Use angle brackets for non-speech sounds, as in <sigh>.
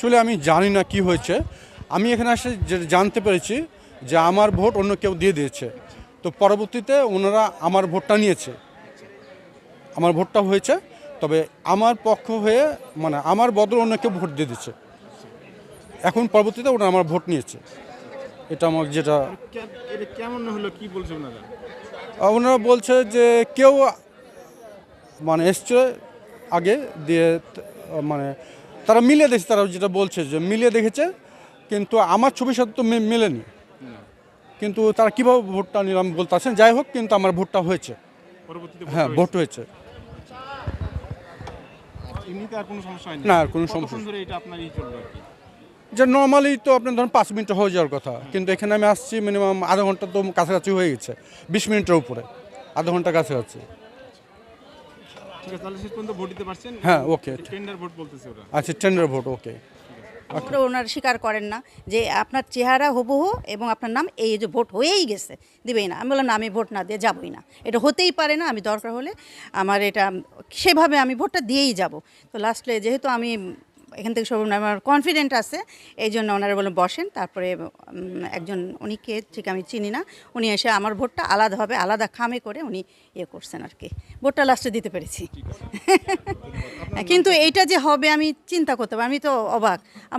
আসলে আমি জানি না কি হয়েছে। আমি এখানে এসে জানতে পেরেছি যে আমার ভোট অন্য কেউ দিয়ে দিয়েছে। তো পরবর্তীতে ওনারা আমার ভোটটা নিয়েছে। আমার ভোটটা হয়েছে তবে আমার পক্ষ হয়ে মানে আমার বদল অন্য কেউ ভোট দিয়ে দিচ্ছে এখন পরবর্তীতে ওনারা আমার ভোট নিয়েছে। এটা আমার যেটা কেমন হলো কি বলছে ওনারা? ওনারা বলছে যে কেউ মানে এসছে আগে দিয়ে মানে তারা মিলে দেখছে তারা যেটা বলছে যে মিলে দেখেছে কিন্তু আমার ছবির সাথে তো মেলেনি। কিন্তু তারা কীভাবে ভোটটা নিলাম বলতে পারছেন যাই হোক কিন্তু আমার ভোটটা হয়েছে। হ্যাঁ ভোট হয়েছে। কোনো সমস্যা না, আর কোনো সমস্যা- যে নর্মালি তো আপনার ধরুন পাঁচ মিনিট হয়ে যাওয়ার কথা কিন্তু এখানে আমি আসছি মিনিমাম আধা ঘণ্টা তো কাছাকাছি হয়ে গেছে বিশ মিনিটের উপরে আধা ঘণ্টা কাছাকাছি ঠিক আছে তাহলে শেষ পর্যন্ত ভোট দিতে পারছেন হ্যাঁ, ভোট বলতেছে ওরা। আচ্ছা টেন্ডার ভোট ওকে ওরা ওনারা স্বীকার করেন না যে আপনার চেহারা হুবহু এবং আপনার নাম এই যে ভোট হয়েই গেছে দিবেই না। আমি বললাম না আমি ভোট না দিয়ে যাবই না। এটা হতেই পারে না আমি দরকার হলে আমার এটা সেভাবে আমি ভোটটা দিয়েই যাব। তো লাস্টে যেহেতু আমি এখান থেকে সব আমার কনফিডেন্ট আছে এই জন্য ওনারা বলে বসেন তারপরে একজন উনি কে ঠিক আমি চিনি না উনি এসে আমার ভোটটা আলাদা হবে আলাদা খামে করে উনি ইয়ে করছেন আর কি ভোটটা লাস্টে দিতে পেরেছি। <laughs> কিন্তু এইটা যে হবে আমি চিন্তা করতে পারি আমি তো অবাক। আমার